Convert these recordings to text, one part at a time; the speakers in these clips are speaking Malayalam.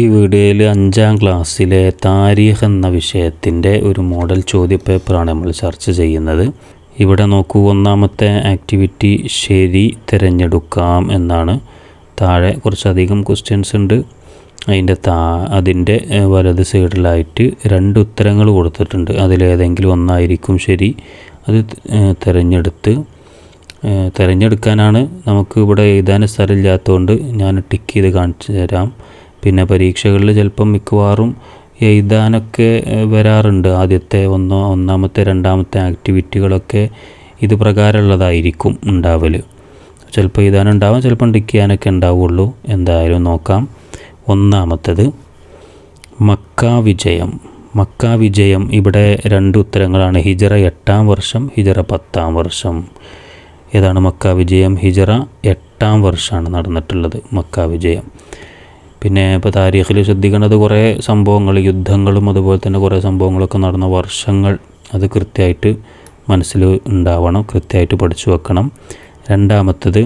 ഈ വീഡിയോയിൽ അഞ്ചാം ക്ലാസ്സിലെ താരീഖ് എന്ന വിഷയത്തിന്റെ ഒരു മോഡൽ ചോദ്യപേപ്പറാണ് നമ്മൾ ചർച്ച ചെയ്യുന്നത്. ഇവിടെ നോക്കൂ ഒന്നാമത്തെ ആക്ടിവിറ്റി ശരി തിരഞ്ഞെടുക്കാം എന്നാണ്. താഴെ കുറച്ചധികം ക്വസ്റ്റ്യൻസ് ഉണ്ട്. അതിന്റെ താ അതിന്റെ വലത് സൈഡിലായിട്ട് രണ്ട് ഉത്തരങ്ങൾ കൊടുത്തിട്ടുണ്ട്. അതിലേതെങ്കിലും ഒന്നായിരിക്കും ശരി അത് തിരഞ്ഞെടുത്ത്. തിരഞ്ഞെടുക്കാനാണ് നമുക്ക് ഇവിടെ എഴുതാൻ സ്ഥലമില്ലാത്തതുകൊണ്ട് ഞാൻ ടിക്ക് ചെയ്ത് കാണിച്ചു തരാം. പിന്നെ പരീക്ഷകളിൽ ചിലപ്പം മിക്കവാറും എഴുതാനൊക്കെ വരാറുണ്ട്. ആദ്യത്തെ ഒന്നോ ഒന്നാമത്തെ രണ്ടാമത്തെ ആക്ടിവിറ്റികളൊക്കെ ഇത് പ്രകാരമുള്ളതായിരിക്കും ഉണ്ടാവൽ ചിലപ്പോൾ എഴുതാനുണ്ടാവും ചിലപ്പം ഡിക്കാനൊക്കെ ഉണ്ടാവുള്ളൂ. എന്തായാലും നോക്കാം. ഒന്നാമത്തത് മക്ക വിജയം. മക്ക വിജയം ഇവിടെ രണ്ട് ഉത്തരങ്ങളാണ്. ഹിജറ എട്ടാം വർഷം ഹിജറ പത്താം വർഷം. ഏതാണ് മക്ക വിജയം? ഹിജറ എട്ടാം വർഷമാണ് നടന്നിട്ടുള്ളത് മക്ക വിജയം. പിന്നെ ഇപ്പോൾ താരീഖിൽ ശ്രദ്ധിക്കേണ്ടത് കുറേ സംഭവങ്ങൾ യുദ്ധങ്ങളും അതുപോലെ തന്നെ കുറേ സംഭവങ്ങളൊക്കെ നടന്ന വർഷങ്ങൾ അത് കൃത്യമായിട്ട് മനസ്സിൽ ഉണ്ടാവണം കൃത്യമായിട്ട് പഠിച്ചു വെക്കണം. രണ്ടാമത്തത്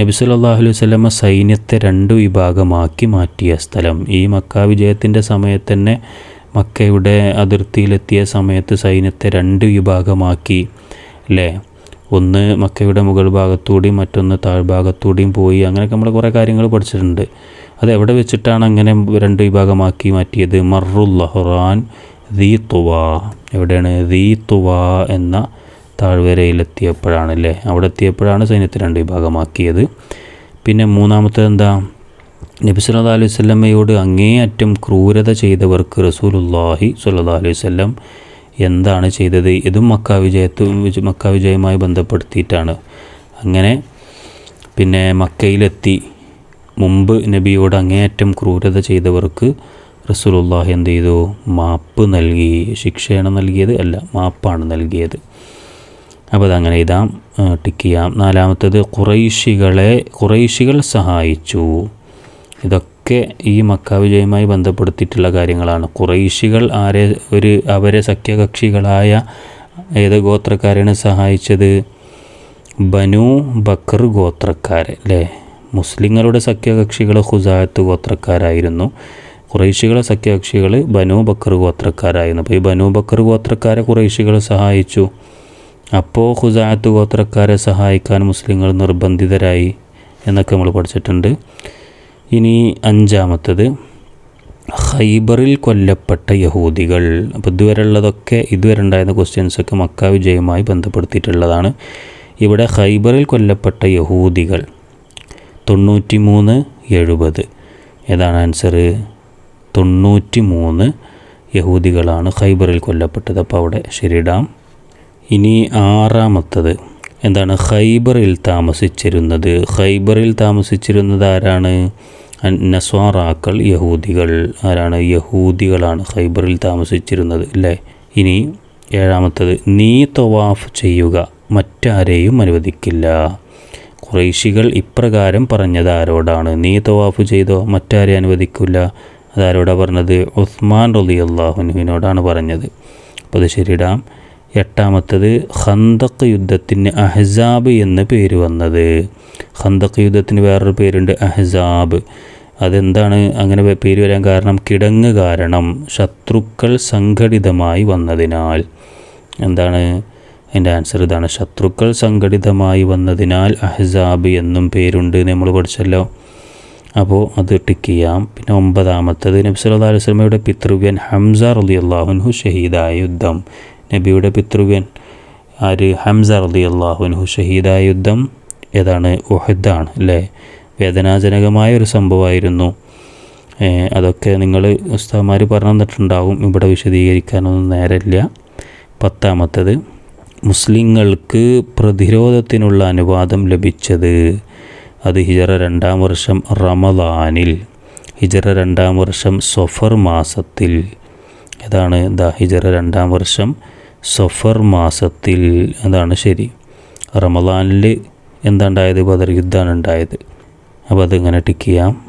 നബി സല്ലല്ലാഹു അലൈഹി വസല്ലമ സൈന്യത്തെ രണ്ട് വിഭാഗമാക്കി മാറ്റിയ സ്ഥലം. ഈ മക്ക വിജയത്തിന്റെ സമയത്ത് തന്നെ മക്കയുടെ അതിർത്തിയിലെത്തിയ സമയത്ത് സൈന്യത്തെ രണ്ട് വിഭാഗമാക്കി അല്ലേ ഒന്ന് മക്കയുടെ മുകൾ ഭാഗത്തൂടെയും മറ്റൊന്ന് താഴ്ഭാഗത്തൂടെയും പോയി അങ്ങനെയൊക്കെ നമ്മൾ കുറേ കാര്യങ്ങൾ പഠിച്ചിട്ടുണ്ട്. അത് എവിടെ വെച്ചിട്ടാണ് അങ്ങനെ രണ്ട് വിഭാഗമാക്കി മാറ്റിയത്? മറുല്ലഹുറാൻ ലഹ്റാൻ ദീ തുവ. എവിടെയാണ്? ദീ തുവ എന്ന താഴ്വരയിലെത്തിയപ്പോഴാണ് അല്ലേ അവിടെ എത്തിയപ്പോഴാണ് സൈന്യത്തെ രണ്ട് വിഭാഗമാക്കിയത്. പിന്നെ മൂന്നാമത്തെ എന്താ? നബി സല്ലാ അലൈഹി സ്വല്ലമ്മയോട് അങ്ങേയറ്റം ക്രൂരത ചെയ്തവർക്ക് റസൂലുല്ലാഹി സല്ലാ അലൈഹി സ്വല്ലം എന്താണ് ചെയ്തത്? ഇതും മക്ക വിജയത്തു മക്ക വിജയവുമായി ബന്ധപ്പെടുത്തിയിട്ടാണ്. അങ്ങനെ പിന്നെ മക്കയിലെത്തി. മുമ്പ് നബിയോട് അങ്ങേയറ്റം ക്രൂരത ചെയ്തവർക്ക് റസൂലുള്ളാഹി എന്ത് ചെയ്തു മാപ്പ് നൽകി. ശിക്ഷയാണ് നൽകിയത് അല്ല മാപ്പാണ് നൽകിയത്. അപ്പോൾ അതങ്ങനെ ഇതാം ടിക്ക് ചെയ്യാം. നാലാമത്തത് കുറൈശികളെ കുറൈശികൾ സഹായിച്ചു. ഇതൊക്കെ ഈ മക്ക വിജയവുമായി ബന്ധപ്പെടുത്തിയിട്ടുള്ള കാര്യങ്ങളാണ്. കുറൈശികൾ ആരെ ഒരു അവരെ സഖ്യകക്ഷികളായ ഏത് ഗോത്രക്കാരെയാണ് സഹായിച്ചത്? ബനു ബക്കർ ഗോത്രക്കാരെ അല്ലേ? മുസ്ലിങ്ങളുടെ സഖ്യകക്ഷികൾ ഹുസായത്ത് ഗോത്രക്കാരായിരുന്നു. കുറേശികളെ സഖ്യകക്ഷികൾ ബനു ബക്കർ ഗോത്രക്കാരായിരുന്നു. അപ്പോൾ ഈ ബനു ബക്കർ ഗോത്രക്കാരെ കുറേശികൾ സഹായിച്ചു. അപ്പോൾ ഹുസായത്ത് ഗോത്രക്കാരെ സഹായിക്കാൻ മുസ്ലിങ്ങൾ നിർബന്ധിതരായി എന്നൊക്കെ നമ്മൾ പഠിച്ചിട്ടുണ്ട്. ഇനി അഞ്ചാമത്തത് ഹൈബറിൽ കൊല്ലപ്പെട്ട യഹൂദികൾ. അപ്പോൾ ഇതുവരെ ഉള്ളതൊക്കെ ഇതുവരെ ഉണ്ടായിരുന്ന ക്വസ്റ്റ്യൻസൊക്കെ മക്ക വിജയവുമായി ബന്ധപ്പെടുത്തിയിട്ടുള്ളതാണ്. ഇവിടെ ഹൈബറിൽ കൊല്ലപ്പെട്ട യഹൂദികൾ. തൊണ്ണൂറ്റി മൂന്ന് എഴുപത്. ഏതാണ് ആൻസർ തൊണ്ണൂറ്റി മൂന്ന് യഹൂദികളാണ് ഹൈബറിൽ കൊല്ലപ്പെട്ടത്. അപ്പോൾ അവിടെ ശരിയിടാം ഇനി ആറാമത്തത്. എന്താണ്? ഹൈബറിൽ താമസിച്ചിരുന്നത്. ഹൈബറിൽ താമസിച്ചിരുന്നത് ആരാണ്? നസ്വാറാക്കൾ യഹൂദികൾ. ആരാണ്? യഹൂദികളാണ് ഹൈബറിൽ താമസിച്ചിരുന്നത് അല്ലേ? ഇനി ഏഴാമത്തത്. നീ തവാഫ് ചെയ്യുക. മറ്റാരെയും അനുവദിക്കില്ല. കുറേശികൾ ഇപ്രകാരം പറഞ്ഞത് ആരോടാണ്? നീ തവാഫ് ചെയ്തോ? മറ്റാരെ അനുവദിക്കില്ല അതാരോടാ പറഞ്ഞത്? ഉസ്മാൻ റലി അള്ളാഹുനുവിനോടാണ് പറഞ്ഞത്. അപ്പോൾ അത് ശരിയിടാം എട്ടാമത്തത് ഹന്തക്ക് യുദ്ധത്തിന് അഹ്സാബ് എന്ന് പേര് വന്നത്. ഹന്തക്ക് യുദ്ധത്തിന് വേറൊരു പേരുണ്ട് അഹ്സാബ്. അതെന്താണ്? അങ്ങനെ പേര് വരാൻ കാരണം കിടങ്ങ് കാരണം ശത്രുക്കൾ സംഘടിതമായി വന്നതിനാൽ. എന്താണ്? അതിന്റെ ആൻസർ ഇതാണ്. ശത്രുക്കൾ സംഘടിതമായി വന്നതിനാൽ അഹ്സാബ് എന്നും പേരുണ്ട് നമ്മൾ പഠിച്ചല്ലോ. അപ്പോൾ അത് ടിക്ക് ചെയ്യാം. പിന്നെ ഒമ്പതാമത്തത് നബി സല്ലാ അലൈഹി വസല്ലമയുടെ പിതൃവ്യൻ ഹംസ റളിയല്ലാഹു അൻഹു ഷഹീദായ യുദ്ധം. നബിയുടെ പിതൃവ്യൻ ആര്? ഹംസ റളിയല്ലാഹു അൻഹു ഷഹീദായ യുദ്ധം. ഏതാണ്? ഉഹദാണ് അല്ലേ? വേദനാജനകമായ ഒരു സംഭവമായിരുന്നു. അതൊക്കെ നിങ്ങൾ ഉസ്താമാർ പറഞ്ഞു തന്നിട്ടുണ്ടാവും. ഇവിടെ വിശദീകരിക്കാനൊന്നും നേരമില്ല. പത്താമത്തത് മുസ്ലിങ്ങൾക്ക് പ്രതിരോധത്തിനുള്ള അനുവാദം ലഭിച്ചത് അത് ഹിജറ രണ്ടാം വർഷം റമദാനിൽ ഹിജറ രണ്ടാം വർഷം സൊഫർ മാസത്തിൽ. അതാണ് ദ ഹിജറ രണ്ടാം വർഷം സൊഫർ മാസത്തിൽ. അതാണ് ശരി. റമദാനിൽ എന്താണ്ടായത്? ബദർ യുദ്ധമാണ് ഉണ്ടായത്. അപ്പോൾ അതിങ്ങനെ ടിക്ക് ചെയ്യാം.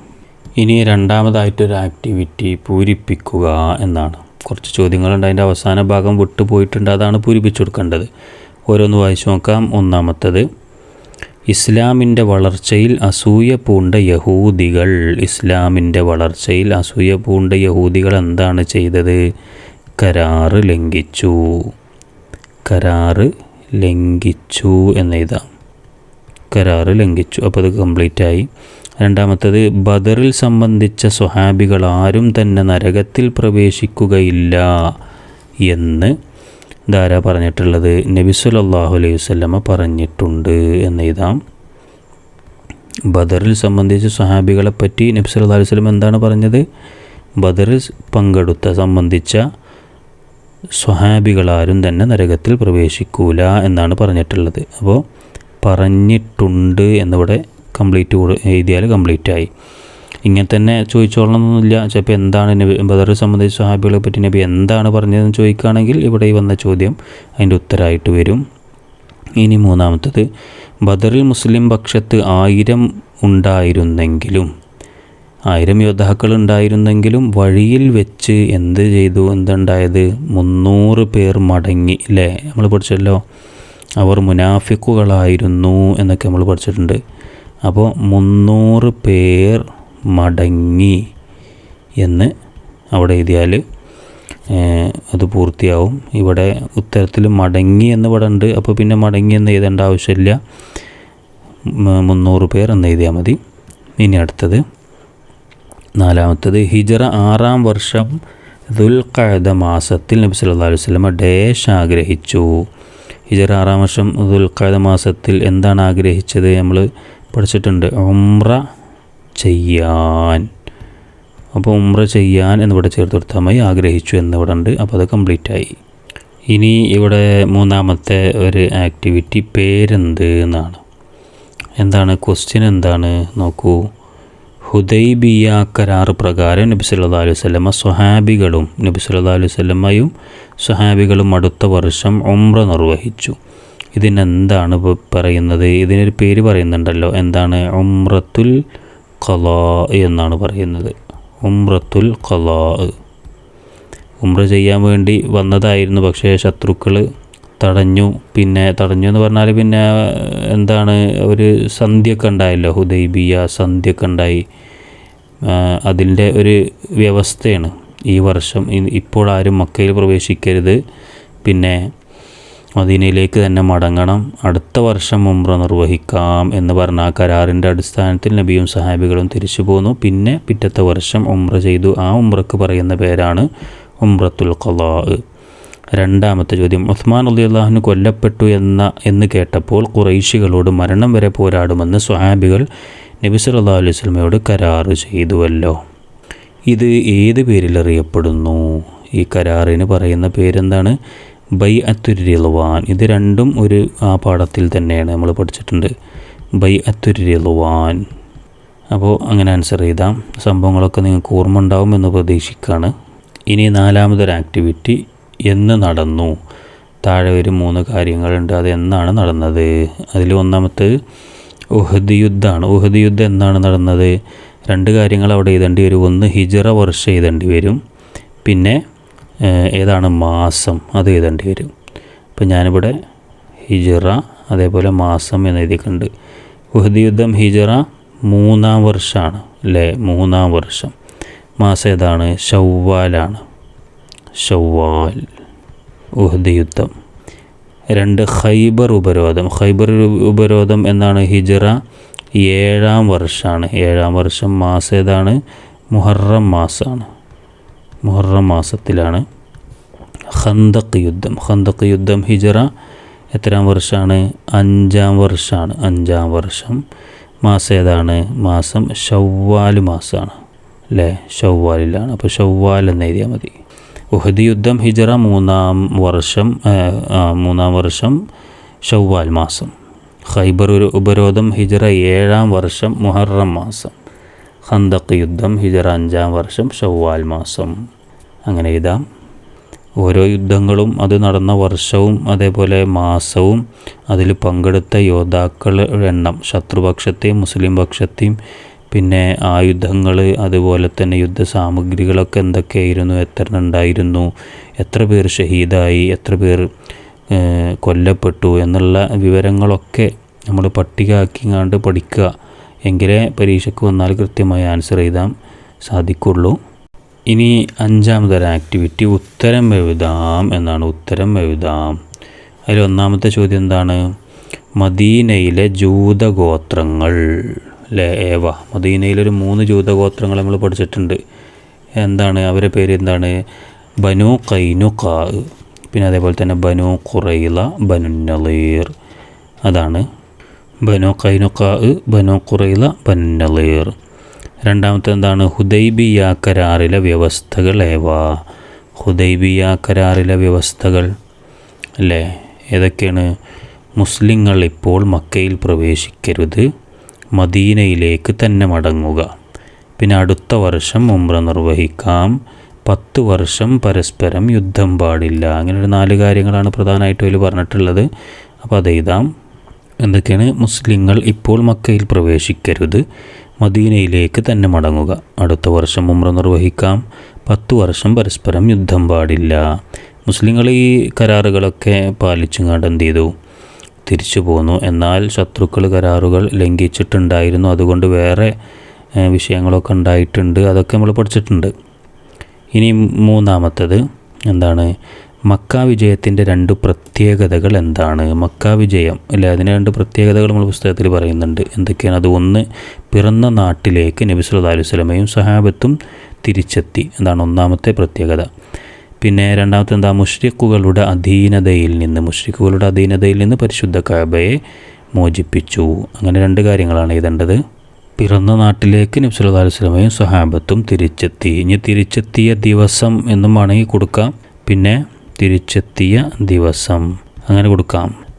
ഇനി രണ്ടാമതായിട്ടൊരു ആക്ടിവിറ്റി പൂരിപ്പിക്കുക എന്നാണ്. കുറച്ച് ചോദ്യങ്ങളുണ്ട്. അതിന്റെ അവസാന ഭാഗം വിട്ടുപോയിട്ടുണ്ട് അതാണ് പൂരിപ്പിച്ചു കൊടുക്കേണ്ടത്. ഓരോന്ന് വായിച്ചു നോക്കാം. ഒന്നാമത്തത് ഇസ്ലാമിന്റെ വളർച്ചയിൽ അസൂയ പൂണ്ട യഹൂദികൾ. ഇസ്ലാമിന്റെ വളർച്ചയിൽ അസൂയ പൂണ്ട യഹൂദികൾ എന്താണ് ചെയ്തത്? കരാറ് ലംഘിച്ചു. കരാറ് ലംഘിച്ചു എന്നെഴുതാം കരാറ് ലംഘിച്ചു. അപ്പോൾ അത് കംപ്ലീറ്റ് ആയി രണ്ടാമത്തത് ബദറിൽ സംബന്ധിച്ച സ്വഹാബികൾ ആരും തന്നെ നരകത്തിൽ പ്രവേശിക്കുകയില്ല എന്ന് ധാര പറഞ്ഞിട്ടുള്ളത്? നബി സല്ലല്ലാഹു അലൈഹി വസല്ലമ പറഞ്ഞിട്ടുണ്ട് എന്നെഴുതാം ബദറിൽ സംബന്ധിച്ച സ്വഹാബികളെ പറ്റി നബി സല്ലല്ലാഹു അലൈഹി വല്ലം എന്താണ് പറഞ്ഞത്? ബദറിൽ പങ്കെടുത്ത സംബന്ധിച്ച സ്വഹാബികളാരും തന്നെ നരകത്തിൽ പ്രവേശിക്കൂല എന്നാണ് പറഞ്ഞിട്ടുള്ളത്. അപ്പോൾ പറഞ്ഞിട്ടുണ്ട് എന്നിവിടെ കംപ്ലീറ്റ് എഴുതിയാൽ കംപ്ലീറ്റ് ആയി. ഇങ്ങനെ തന്നെ ചോദിച്ചോളണമെന്നില്ല ചിലപ്പോൾ എന്താണ് നബി ബദറെ സംബന്ധിച്ച് സ്വഹാബികളെ പറ്റി നബി എന്താണ് പറഞ്ഞതെന്ന് ചോദിക്കുകയാണെങ്കിൽ ഇവിടെ ഈ വന്ന ചോദ്യം അതിന്റെ ഉത്തരമായിട്ട് വരും. ഇനി മൂന്നാമത്തത് ബദറിൽ മുസ്ലിം പക്ഷത്ത് ആയിരം ഉണ്ടായിരുന്നെങ്കിലും ആയിരം യോദ്ധാക്കൾ ഉണ്ടായിരുന്നെങ്കിലും വഴിയിൽ വെച്ച് എന്ത് ചെയ്തു? എന്തുണ്ടായത്? മുന്നൂറ് പേർ മടങ്ങി അല്ലേ നമ്മൾ പഠിച്ചല്ലോ. അവർ മുനാഫിക്കുകളായിരുന്നു എന്നൊക്കെ നമ്മൾ പഠിച്ചിട്ടുണ്ട്. അപ്പോൾ മുന്നൂറ് പേർ മടങ്ങി എന്ന് അവിടെ എഴുതിയാൽ അത് പൂർത്തിയാവും. ഇവിടെ ഉത്തരത്തിൽ മടങ്ങി എന്ന് ഇവിടെ ഉണ്ട്. അപ്പോൾ പിന്നെ മടങ്ങി എന്ന് എഴുതേണ്ട ആവശ്യമില്ല. മുന്നൂറ് പേർ എന്ന് എഴുതിയാൽ മതി. ഇനി അടുത്തത്. നാലാമത്തത്. ഹിജറ ആറാം വർഷം ദുൽഖഅദ മാസത്തിൽ നബി സല്ലല്ലാഹു അലൈഹി സ്വലമ ഡേഷ് ആഗ്രഹിച്ചു. ഹിജറ ആറാം വർഷം ദുൽഖഅദ മാസത്തിൽ എന്താണ് ആഗ്രഹിച്ചത്? നമ്മൾ പഠിച്ചിട്ടുണ്ട്. ഉമ്ര ചെയ്യാൻ. അപ്പോൾ ഉമ്ര ചെയ്യാൻ എന്നിവിടെ ചേർത്ത് കൊടുത്താൽ ആഗ്രഹിച്ചു എന്നിവിടെ ഉണ്ട് അപ്പോൾ അത് കംപ്ലീറ്റ് ആയി ഇനി ഇവിടെ മൂന്നാമത്തെ ഒരു ആക്ടിവിറ്റി പേരെന്ത് എന്നാണ്. എന്താണ്? ക്വസ്റ്റ്യൻ എന്താണ്? നോക്കൂ. ഹുദൈബിയ കരാർ പ്രകാരം നബി സല്ലല്ലാഹു അലൈഹി വസല്ലമ സ്വഹാബികളും നബി സല്ലല്ലാഹു അലൈഹി വസല്ലമയും സ്വഹാബികളും അടുത്ത വർഷം ഉംറ നിർവഹിച്ചു. ഇതിനെന്താണ് പറയുന്നത്? ഇതിനൊരു പേര് പറയുന്നുണ്ടല്ലോ. എന്താണ്? ഉമ്രത്തുൽ കലാ എന്നാണ് പറയുന്നത്. ഉമ്രത്തുൽ കലാ ഉമ്ര ചെയ്യാൻ വേണ്ടി വന്നതായിരുന്നു. പക്ഷേ ശത്രുക്കൾ തടഞ്ഞു. പിന്നെ തടഞ്ഞു എന്ന് പറഞ്ഞാൽ പിന്നെ എന്താണ്? ഒരു സന്ധ്യയൊക്കെ ഉണ്ടായല്ലോ. ഹുദൈബിയ സന്ധ്യയൊക്കെ ഉണ്ടായി. അതിന്റെ ഒരു വ്യവസ്ഥയാണ് ഈ വർഷം. ഇപ്പോൾ ആരും മക്കയിൽ പ്രവേശിക്കരുത്. പിന്നെ മദീനയിലേക്ക് തന്നെ മടങ്ങണം. അടുത്ത വർഷം ഉംറ നിർവഹിക്കാം എന്ന് പറഞ്ഞ ആ കരാറിന്റെ അടിസ്ഥാനത്തിൽ നബിയും സഹാബികളും തിരിച്ചു പോന്നു. പിന്നെ പിറ്റത്തെ വർഷം ഉംറ ചെയ്തു. ആ ഉംറക്ക് പറയുന്ന പേരാണ് ഉംറത്തുൽ ഖലാ. രണ്ടാമത്തെ ചോദ്യം ഉസ്മാൻ അലി അള്ളാഹുന് കൊല്ലപ്പെട്ടു എന്ന എന്ന് കേട്ടപ്പോൾ കുറൈശികളോട് മരണം വരെ പോരാടുമെന്ന് സ്വഹാബികൾ നബി സല്ലല്ലാഹു അലൈഹി സ്വലമയോട് കരാറ് ചെയ്തുവല്ലോ. ഇത് ഏത് പേരിൽ അറിയപ്പെടുന്നു? ഈ കരാറിന് പറയുന്ന പേരെന്താണ്? ബൈ അത്തുരിലുവാൻ ഇത് രണ്ടും ഒരു ആ പാഠത്തിൽ തന്നെയാണ് നമ്മൾ പഠിച്ചിട്ടുണ്ട്. ബൈ അത്തുരിലുവാൻ അപ്പോൾ അങ്ങനെ ആൻസർ ചെയ്താം സംഭവങ്ങളൊക്കെ നിങ്ങൾക്ക് ഓർമ്മ ഉണ്ടാവും എന്ന് പ്രതീക്ഷിക്കുകയാണ് ഇനി നാലാമതൊരു ആക്ടിവിറ്റി എന്ന് നടന്നു. താഴെ ഒരു മൂന്ന് കാര്യങ്ങളുണ്ട്. അത് എന്നാണ് നടന്നത്? അതിൽ ഒന്നാമത്തെ ഉഹദ് യുദ്ധമാണ്. ഉഹദ് യുദ്ധം എന്നാണ് നടന്നത്? രണ്ട് കാര്യങ്ങൾ അവിടെ എഴുതേണ്ടി വരും. ഒന്ന് ഹിജറ വർഷം എഴുതേണ്ടി വരും. പിന്നെ ഏതാണ് മാസം? അത് എഴുതേണ്ടി വരും. ഇപ്പം ഞാനിവിടെ ഹിജറ അതേപോലെ മാസം എന്ന് എഴുതിയിട്ടുണ്ട്. ഉഹദ് യുദ്ധം ഹിജറ മൂന്നാം വർഷമാണ് അല്ലേ? മൂന്നാം വർഷം. മാസം ഏതാണ്? ഷവ്വാലാണ് ഷവ്വാൽ ഉഹദ് യുദ്ധം. രണ്ട് ഖൈബർ ഉപരോധം. ഖൈബർ ഉപരോധം എന്നാണ് ഹിജറ. ഏഴാം വർഷമാണ് ഏഴാം വർഷം മാസം ഏതാണ്? മുഹറം മാസമാണ് മുഹറം മാസത്തിലാണ്. ഹന്തക്ക് യുദ്ധം. ഹന്തക്ക് യുദ്ധം ഹിജറ എത്രാം വർഷമാണ് അഞ്ചാം വർഷമാണ് അഞ്ചാം വർഷം മാസം ഏതാണ്? മാസം ഷവ്വാൽ മാസമാണ്. അല്ലേ ഷവ്വാലിലാണ്. അപ്പോൾ ഷവ്വാൽ എന്ന് എഴുതിയാൽ മതി. ഉഹദി യുദ്ധം ഹിജറ മൂന്നാം വർഷം മൂന്നാം വർഷം ഷവ്വാൽ മാസം. ഖൈബർ ഉപരോധം ഹിജറ ഏഴാം വർഷം മുഹറം മാസം. ഖന്തക്ക് യുദ്ധം ഹിജറ അഞ്ചാം വർഷം ഷവ്വാൽ മാസം. അങ്ങനെ എഴുതാം ഓരോ യുദ്ധങ്ങളും അത് നടന്ന വർഷവും അതേപോലെ മാസവും അതിൽ പങ്കെടുത്ത യോദ്ധാക്കളുടെ എണ്ണം ശത്രുപക്ഷത്തെയും മുസ്ലിം പക്ഷത്തെയും പിന്നെ ആയുധങ്ങൾ അതുപോലെ തന്നെ യുദ്ധസാമഗ്രികളൊക്കെ എന്തൊക്കെയായിരുന്നു എത്ര ഉണ്ടായിരുന്നു എത്ര പേർ ഷഹീദായി എത്ര പേർ കൊല്ലപ്പെട്ടു എന്നുള്ള വിവരങ്ങളൊക്കെ നമ്മൾ പട്ടികയാക്കി കണ്ട് പഠിക്കുക. എങ്കിലേ പരീക്ഷയ്ക്ക് വന്നാൽ കൃത്യമായി ആൻസർ എഴുതാൻ സാധിക്കുള്ളൂ. ഇനി അഞ്ചാമതൊരു ആക്ടിവിറ്റി ഉത്തരം എഴുതാം എന്നാണ് ഉത്തരം എഴുതാം. അതിൽ ഒന്നാമത്തെ ചോദ്യം എന്താണ്? മദീനയിലെ ജൂതഗോത്രങ്ങൾ അല്ലേ ഏവ? മദീനയിലൊരു മൂന്ന് ജൂതഗോത്രങ്ങൾ നമ്മൾ പഠിച്ചിട്ടുണ്ട്. എന്താണ്? അവരെ പേര് എന്താണ്? ബനു കൈനുക്കാ പിന്നെ അതേപോലെ തന്നെ ബനു ഖുറൈല ബനു നളീർ. അതാണ് ബനു കൈനുക്കാ ബനു ഖുറൈല ബന്നളീർ രണ്ടാമത്തെ എന്താണ് ഹുദൈബിയ കരാറിലെ വ്യവസ്ഥകൾ ഏവ? ഹുദൈബിയ കരാറിലെ വ്യവസ്ഥകൾ അല്ലേ? ഏതൊക്കെയാണ്? മുസ്ലിങ്ങൾ ഇപ്പോൾ മക്കയിൽ പ്രവേശിക്കരുത് മദീനയിലേക്ക് തന്നെ മടങ്ങുക. പിന്നെ അടുത്ത വർഷം ഉമ്ര നിർവഹിക്കാം പത്ത് വർഷം പരസ്പരം യുദ്ധം പാടില്ല. അങ്ങനെ ഒരു നാല് കാര്യങ്ങളാണ് പ്രധാനമായിട്ടും അതിൽ പറഞ്ഞിട്ടുള്ളത്. അപ്പോൾ അത് എഴുതാം. എന്തൊക്കെയാണ് മുസ്ലിങ്ങൾ ഇപ്പോൾ മക്കയിൽ പ്രവേശിക്കരുത്. മദീനയിലേക്ക് തന്നെ മടങ്ങുക. അടുത്ത വർഷം ഉമ്ര നിർവഹിക്കാം. പത്തു വർഷം പരസ്പരം യുദ്ധം പാടില്ല. മുസ്ലിങ്ങൾ ഈ കരാറുകളൊക്കെ പാലിച്ചുങ്ങാണ്ട് എന്ത് ചെയ്തു? തിരിച്ചു പോന്നു. എന്നാൽ ശത്രുക്കൾ കരാറുകൾ ലംഘിച്ചിട്ടുണ്ടായിരുന്നു. അതുകൊണ്ട് വേറെ വിഷയങ്ങളൊക്കെ ഉണ്ടായിട്ടുണ്ട്. അതൊക്കെ നമ്മൾ പഠിച്ചിട്ടുണ്ട്. ഇനി മൂന്നാമത്തത് എന്താണ്? മക്ക വിജയത്തിന്റെ രണ്ട് പ്രത്യേകതകൾ എന്താണ്? മക്ക വിജയം അല്ലെ? അതിന് രണ്ട് പ്രത്യേകതകൾ നമ്മൾ പുസ്തകത്തിൽ പറയുന്നുണ്ട്. എന്തൊക്കെയാണ്? അത് ഒന്ന് പിറന്ന നാട്ടിലേക്ക് നബി സല്ലല്ലാഹു അലൈഹി സഹാബത്തും തിരിച്ചെത്തി. എന്താണ് ഒന്നാമത്തെ പ്രത്യേകത. പിന്നെ രണ്ടാമത്തെ എന്താ? മുഷ്രിഖുകളുടെ അധീനതയിൽ നിന്ന് മുഷ്രിഖുകളുടെ അധീനതയിൽ നിന്ന് പരിശുദ്ധ കാബയെ മോചിപ്പിച്ചു. അങ്ങനെ രണ്ട് കാര്യങ്ങളാണ് എഴുതേണ്ടത്. പിറന്ന നാട്ടിലേക്ക് നബ്സുല്ലാ അലുസ്ലമയും സഹാബത്തും തിരിച്ചെത്തി. ഇനി തിരിച്ചെത്തിയ ദിവസം എന്നും വേണമെങ്കിൽ കൊടുക്കാം. പിന്നെ തിരിച്ചെത്തിയ ദിവസം. അങ്ങനെ കൊടുക്കാം.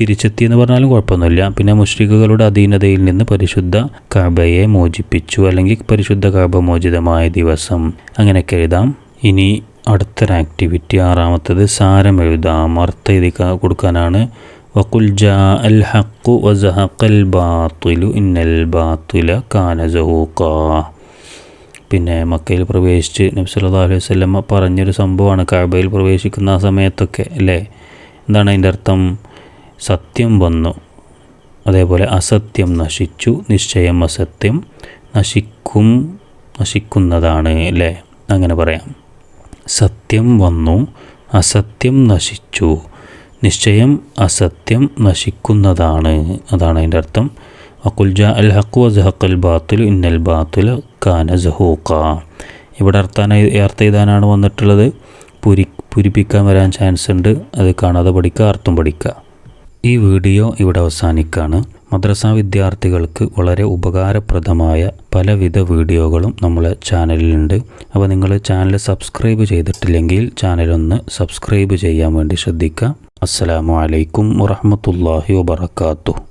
തിരിച്ചെത്തി എന്ന് പറഞ്ഞാലും കുഴപ്പമൊന്നുമില്ല. പിന്നെ മുഷ്രിഖുകളുടെ അധീനതയിൽ നിന്ന് പരിശുദ്ധ കബയെ മോചിപ്പിച്ചു. അല്ലെങ്കിൽ പരിശുദ്ധ കബ മോചിതമായ ദിവസം. അങ്ങനെയൊക്കെ എഴുതാം. ഇനി അടുത്തൊരു ആക്ടിവിറ്റി ആറാമത്തത് സാരം എഴുതാം. അർത്ഥ എഴുതി കൊടുക്കാനാണ്. വക്കുൽ ജാ അൽ ഹക്കു വസഹക്കൽ ബാത്തുലു ഇന്നൽ ബാത്തുല കാന സഹൂക്കാ പിന്നെ മക്കയിൽ പ്രവേശിച്ച് നബി സല്ലല്ലാഹു അലൈഹി സ്വല്ലമ്മ പറഞ്ഞൊരു സംഭവമാണ്. കഅബയിൽ പ്രവേശിക്കുന്ന ആ സമയത്തൊക്കെ അല്ലേ? എന്താണ് അതിന്റെ അർത്ഥം? സത്യം വന്നു. അതേപോലെ അസത്യം നശിച്ചു. നിശ്ചയം അസത്യം നശിക്കും നശിക്കുന്നതാണ് അല്ലേ? അങ്ങനെ പറയാം. സത്യം വന്നു അസത്യം നശിച്ചു. നിശ്ചയം അസത്യം നശിക്കുന്നതാണ്. അതാണ് അതിന്റെ അർത്ഥം. അക്കുൽ ജാ അൽ ഹക്ക് വസഹക്കൽ ബാത്തിൽ ഇന്നൽ ബാത്തിൽ കാന സഹൂക്ക ഇവിടെ അർത്ഥാന അർത്ഥ എഴുതാനാണ് വന്നിട്ടുള്ളത്. പുരി പുരിപ്പിക്കാൻ വരാൻ ചാൻസ് ഉണ്ട്. അത് കാണാതെ പഠിക്കുക അർത്ഥം പഠിക്കുക. ഈ വീഡിയോ ഇവിടെ അവസാനിക്കുകയാണ് മദ്രസ വിദ്യാർത്ഥികൾക്ക് വളരെ ഉപകാരപ്രദമായ പലവിധ വീഡിയോകളും നമ്മളെ ചാനലിലുണ്ട്. അപ്പോൾ നിങ്ങൾ ചാനൽ സബ്സ്ക്രൈബ് ചെയ്തിട്ടില്ലെങ്കിൽ ചാനലൊന്ന് സബ്സ്ക്രൈബ് ചെയ്യാൻ വേണ്ടി ശ്രദ്ധിക്കുക. അസ്സലാമു അലൈക്കും വറഹ്മത്തുള്ളാഹി വബറകാതുഹു.